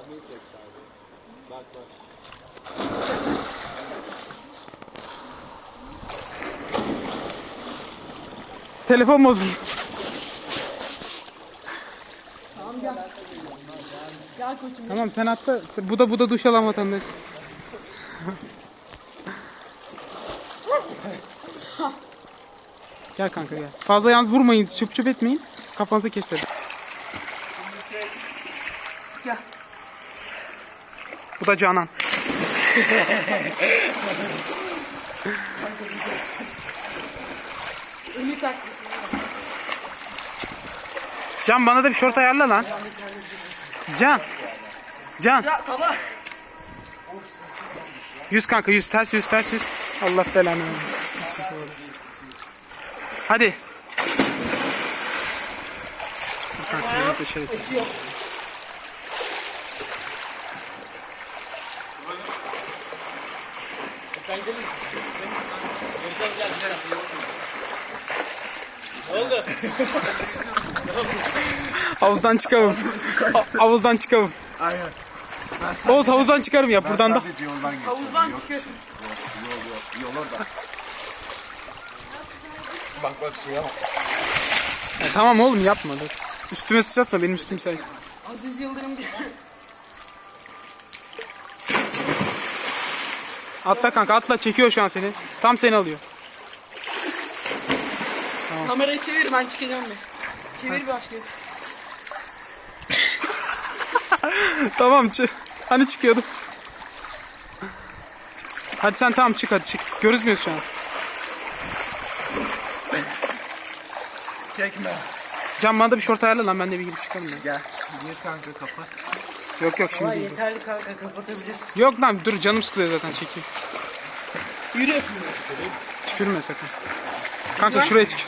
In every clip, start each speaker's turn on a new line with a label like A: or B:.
A: Sahneyi çek sahneyi. Bak bak.
B: Telefon bozuldu.
C: Tamam gel. Gel koçum.
B: Tamam sen atla. Bu da bu da duş alan vatandaş. gel kanka gel. Fazla yalnız vurmayın, çöp çöp etmeyin. Kafanızı keserim.
C: Gel.
B: Bu da Canan. Can bana da bir şort ayarla lan. Can. Can. Yüz kanka yüz ters yüz ters yüz. Allah belanı versin. Hadi. Dur Kanka biraz da şöyle çek. Havuzdan çıkalım. Ha- Havuzdan çıkalım.
A: Aynen.
B: Oğuz havuzdan çıkarım ya buradan da.
A: Yoldan geçiyorum.
C: Havuzdan çıkıyor.
A: Yol yol. Yol orada. Bak bak suya bak.
B: Ya tamam oğlum yapma dur. Üstüme sıçratma benim üstüm say.
C: Aziz Yıldırım bir.
B: Atla kanka atla çekiyor şu an seni. Tam seni alıyor.
C: Kamerayı çevir ben çıkacağım bir. Çevir bir başlıyor.
B: Tamam çık. Hani çıkıyordu. Hadi sen tamam çık hadi çık. Görüzmüyoruz şu an.
A: Çekme.
B: Can bana da bir şort ayarla lan ben de bir girip çıkalım ya.
A: Gel. Gir kanka kapat.
B: Yok yok şimdi değil.
C: Yeterli kanka kapatabilirsin.
B: Yok lan dur canım sıkılıyor zaten çekeyim.
C: Yürü.
B: Tükürme sakın. Kanka şuraya tükür.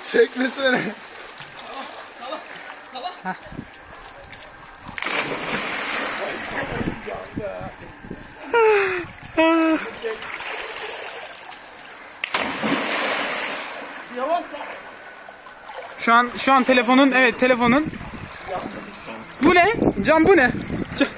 A: Çekmesene.
C: Yavaş lan.
B: Şu an şu an telefonun evet telefonun. Bu ne? Can bu ne? Can-